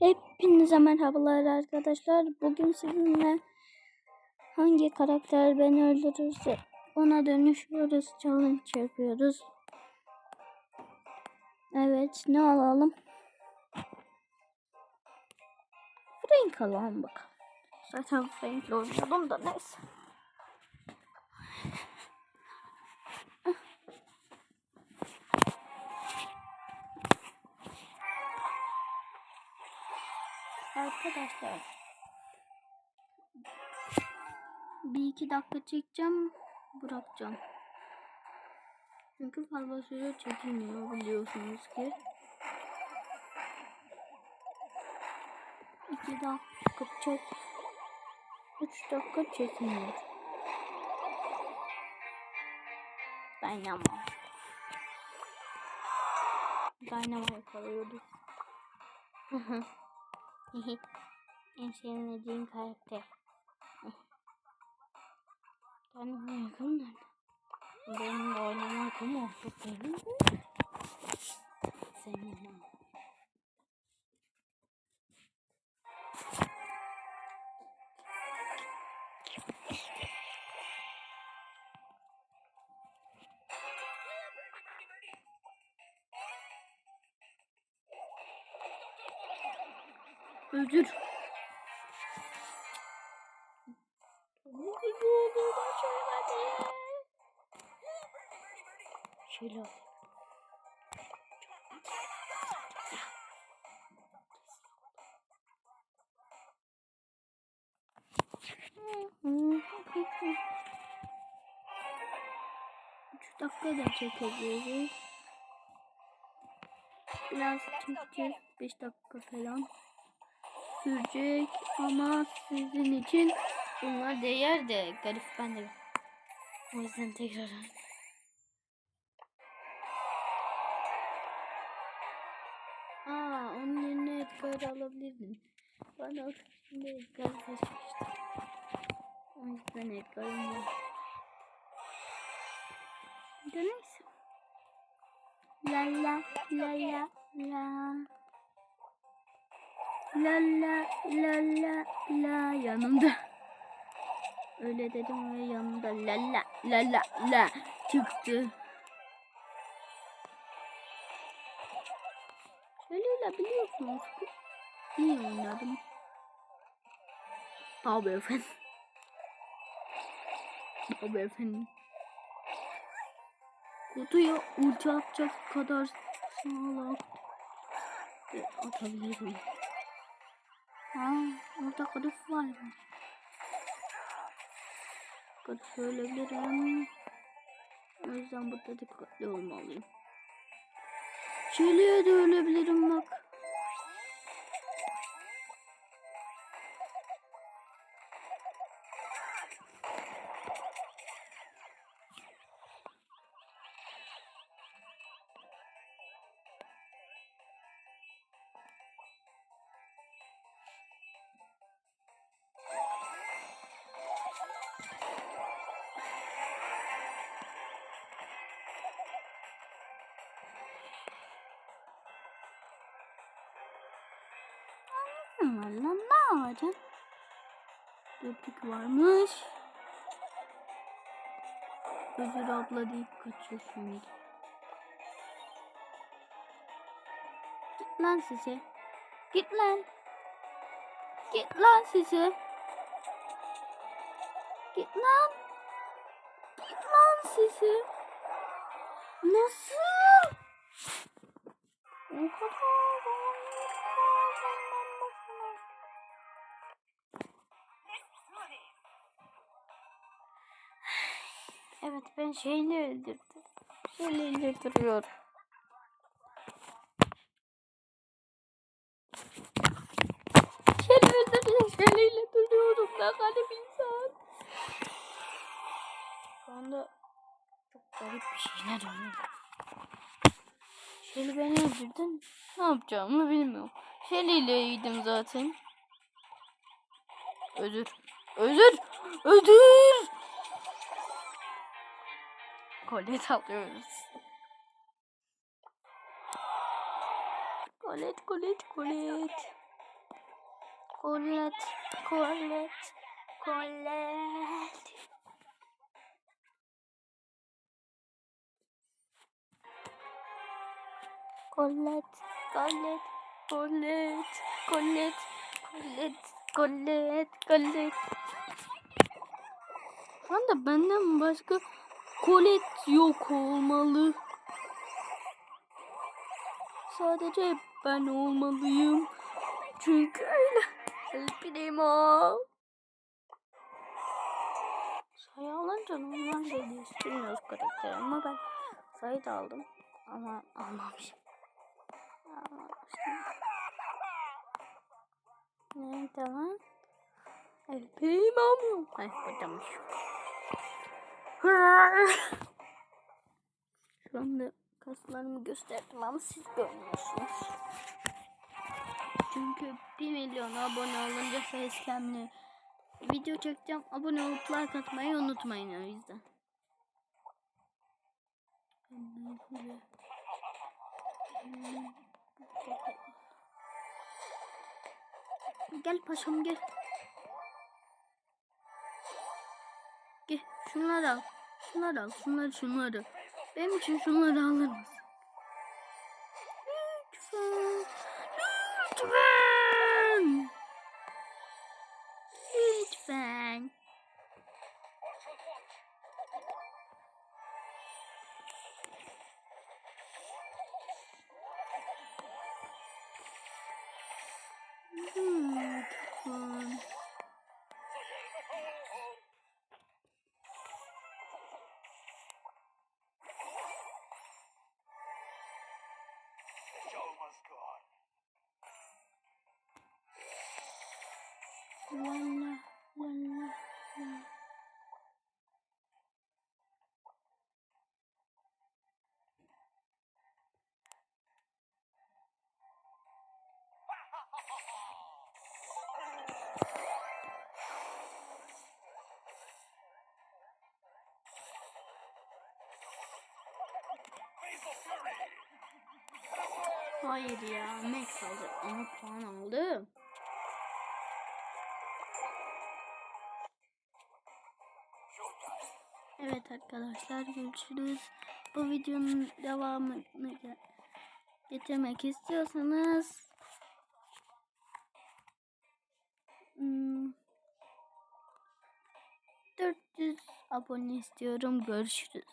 Hepinize merhabalar arkadaşlar. Bugün sizinle hangi karakter beni öldürürse ona dönüşüyoruz. Challenge yapıyoruz. Evet ne alalım? Frank alalım bakalım. Zaten Frank'le oynuyordum da neyse. Arkadaşlar bir iki dakika çekeceğim bırakacağım. Çünkü fazla süre çekilmiyor biliyorsunuz ki. İki dakika çek. Üç dakika çekmiyor. Dynamo. Dynamo kalıyordu. Hı hı. En sevmediğim karakter. Benim yakın nerede? Benim oynama yakın oldu benim. Sevmem. Özür. Tabii söylemedi. Şöyle al. Üç dakika da çekeceğiz. Biraz çekeceğiz. Beş dakika falan sürecek ama sizin için bunlar değer de garip ben de. O yüzden tekrar. Aa, onun yerine Edgar'ı alabilirdim. Ben o şimdi Edgar'ı seçmiştim. O yüzden Edgar'ım var. Neyse. La la la la la. La la la la la yanımda. Öyle dedim ve yanımda la la la la la çıktı. Şöyle biliyorsunuz ki iyi oynadım. Tabii efendim. Tabii efendim. Kutuya ulti atacak kadar sağlam atabilirim. Aa, orada kılıf var mı? Kılıf ölebilirim. O yüzden burada dikkatli olmalıyım. Çeliğe de ölebilirim bak. Valla ne yapacağım? Dörtlük varmış. Özür abla deyip kaçıyor şimdi. Git lan size. Git lan. Git lan size. Git lan. Git lan size. Nasıl? O kadar. Evet ben şeyle öldürdüm. Şeyle öldürüyorum. Şeyle öldürüyorum. Şeyle duruyorum. Ne garip insan. Şu anda çok garip bir şeyler oluyor. Şeyle beni öldürdün. Ne yapacağımı bilmiyorum. Şeyle iyiydim zaten. Özür. Özür. Özür. Kolet alıyoruz. Kolet, kolet, kolet. Colette, Colette, Colette. Colette, Colette, Colette, Colette, Colette, Colette, Colette. Şu anda benden başka Colette yok olmalı. Sadece ben olmalıyım. Çünkü. El Primo. Sayı alınca normal de değiştirmiyoruz karakteri ama ben sayı da aldım. Ama almamışım. Almamışım. Ne tamam. El Primo mu? Ay buradaymış. Şu anda kaslarımı gösterdim ama siz görmüyorsunuz. Çünkü 1 milyon abone olunca facecam'li video çekeceğim. Abone olup like atmayı unutmayın o yüzden. Gel paşam gel. Gel şunları al. Şunları al. Şunları şunları. Benim için şunları alır mısın? Lütfen. Lütfen. La. Fatal Fury! Hayır ya Max aldı ama puan aldı. Evet arkadaşlar görüşürüz. Bu videonun devamını ge- getirmek istiyorsanız hmm, 400 abone istiyorum. Görüşürüz.